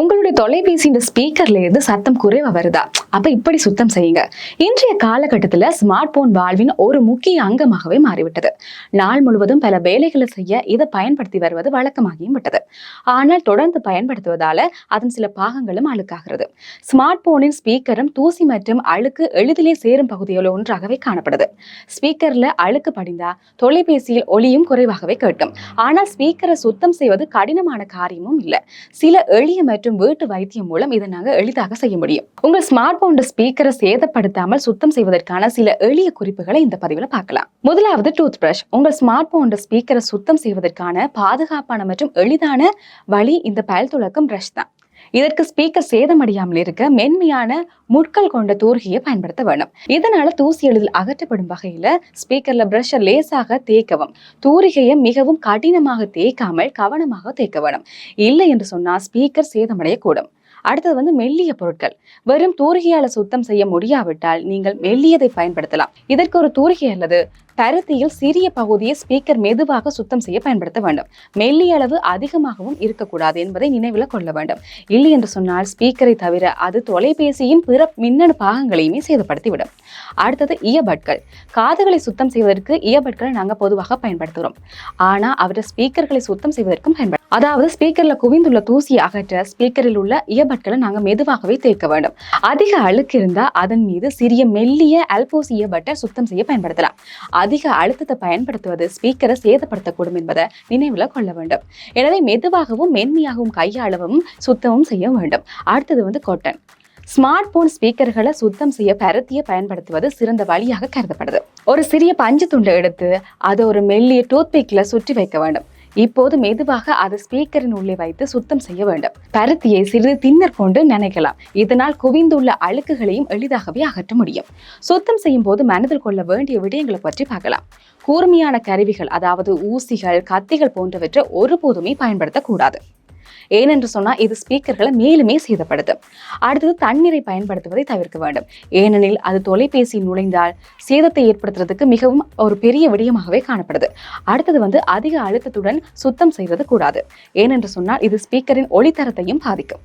உங்களுடைய தொலைபேசியின் ஸ்பீக்கர்ல இருந்து சத்தம் குறைவா வருதா? அப்ப இப்படி சுத்தம் செய்யுங்க. இன்றைய காலகட்டத்துல ஸ்மார்ட் போன் வாழ்வின் ஒரு முக்கிய அங்கமாகவே மாறிவிட்டது. நாள் முழுவதும் பல வேலைகளை செய்ய இதை பயன்படுத்தி வருவது வழக்கமாகியும் விட்டது. ஆனால் தொடர்ந்து பயன்படுத்துவதால அதன் சில பாகங்களும் அழுக்காகிறது. ஸ்மார்ட் போனின் ஸ்பீக்கரும் தூசி மற்றும் அழுக்கு எளிதிலே சேரும் பகுதியில் ஒன்றாகவே காணப்படுது. ஸ்பீக்கர்ல அழுக்கு படிந்தா தொலைபேசியில் ஒளியும் குறைவாகவே கேட்கும். ஆனால் ஸ்பீக்கரை சுத்தம் செய்வது கடினமான காரியமும் இல்லை. சில எளிய மற்றும் வீட்டு வைத்தியம் மூலம் இதை நாங்கள் எளிதாக செய்ய முடியும். உங்கள் ஸ்மார்ட் போன் ஸ்பீக்கரை சேதப்படுத்தாமல் சுத்தம் செய்வதற்கான சில எளிய குறிப்புகளை இந்த பதிவுல பார்க்கலாம். முதலாவது டூத் பிரஷ் உங்கள் ஸ்மார்ட் போன் ஸ்பீக்கரை சுத்தம் செய்வதற்கான பாதுகாப்பான மற்றும் எளிதான வழி இந்த பல் துளக்கும் பிரஷ் தான். இதற்கு ஸ்பீக்கர் சேதமடையாமல் இருக்க மென்மையான முட்கள் கொண்ட தூர்கியை பயன்படுத்த வேண்டும் இதனால தூசி எளிதில் அகற்றப்படும் வகையில ஸ்பீக்கர்ல பிரஷை லேசாக தேய்க்கவும் தூரிகையை மிகவும் கடினமாக தேய்க்காமல் கவனமாக தேய்க்க வேண்டும் இல்லை என்று சொன்னால் ஸ்பீக்கர் சேதமடையக்கூடும். அடுத்தது வந்து மெல்லிய பொருட்கள். வெறும் தூரிகையால சுத்தம் செய்ய முடியாவிட்டால் நீங்கள் மெல்லியதை பயன்படுத்தலாம். இதற்கு ஒரு தூரிகை அல்லது பருத்தியில் சிறிய பகுதியை ஸ்பீக்கர் மெதுவாக சுத்தம் செய்ய பயன்படுத்த வேண்டும். மெல்லிய அளவு அதிகமாகவும் இருக்கக்கூடாது என்பதை நினைவில் கொள்ள வேண்டும். இல்லை என்று சொன்னால் ஸ்பீக்கரை தவிர அது தொலைபேசியின் பிற மின்னணு பாகங்களையுமே சேதப்படுத்திவிடும். அடுத்தது இயபட்கள். காதுகளை சுத்தம் செய்வதற்கு இயபட்களை நாங்கள் பொதுவாக பயன்படுத்துகிறோம். ஆனால் அவற்றை ஸ்பீக்கர்களை சுத்தம் செய்வதற்கும் பயன்படுத்த அதாவது ஸ்பீக்கர்ல குவிந்துள்ள தூசியை அகற்ற ஸ்பீக்கரில் உள்ள இயபட்களை நாங்கள் மெதுவாகவே தேய்க்க வேண்டும். அதிக அழுக்கு இருந்தால் அதன் மீது சிறிய மெல்லிய அல்போசி இயபட்டை சுத்தம் செய்ய பயன்படுத்தலாம். அதிக அழுத்தத்தை பயன்படுத்துவது ஸ்பீக்கரை சேதப்படுத்தக்கூடும் என்பதை நினைவில் கொள்ள வேண்டும். எனவே மெதுவாகவும் மென்மையாகவும் கையாளவும் சுத்தமும் செய்ய வேண்டும். அடுத்தது வந்து கொட்டன் ஸ்மார்ட் போன் ஸ்பீக்கர்களை சுத்தம் செய்ய பருத்தியை பயன்படுத்துவது சிறந்த வழியாக கருதப்படுது. ஒரு சிறிய பஞ்சு துண்டை எடுத்து அதை ஒரு மெல்லிய டூத்பிக்கில் சுற்றி வைக்க வேண்டும். இப்போது மெதுவாக அதை ஸ்பீக்கரின் உள்ளே வைத்து சுத்தம் செய்ய வேண்டும். பருத்தியை சிறிது தின்னர் கொண்டு நினைக்கலாம். இதனால் குவிந்துள்ள அழுக்குகளையும் எளிதாகவே அகற்ற முடியும். சுத்தம் செய்யும் போது மனதில் கொள்ள வேண்டிய விடயங்களை பற்றி பார்க்கலாம். கூர்மையான கருவிகள் அதாவது ஊசிகள் கத்திகள் போன்றவற்றை ஒருபோதுமே பயன்படுத்தக்கூடாது. ஏனென்று சொன்னால் இது ஸ்பீக்கர்களை மேலுமே சேதப்படுது அடுத்தது தண்ணீரை பயன்படுத்துவதை தவிர்க்க வேண்டும். ஏனெனில் அது தொலைபேசி நுழைந்தால் சேதத்தை ஏற்படுத்துறதுக்கு மிகவும் ஒரு பெரிய விடயமாகவே காணப்படுது. அடுத்தது வந்து அதிக அழுத்தத்துடன் சுத்தம் செய்வது கூடாது. ஏனென்று சொன்னால் இது ஸ்பீக்கரின் ஒளித்தரத்தையும் பாதிக்கும்.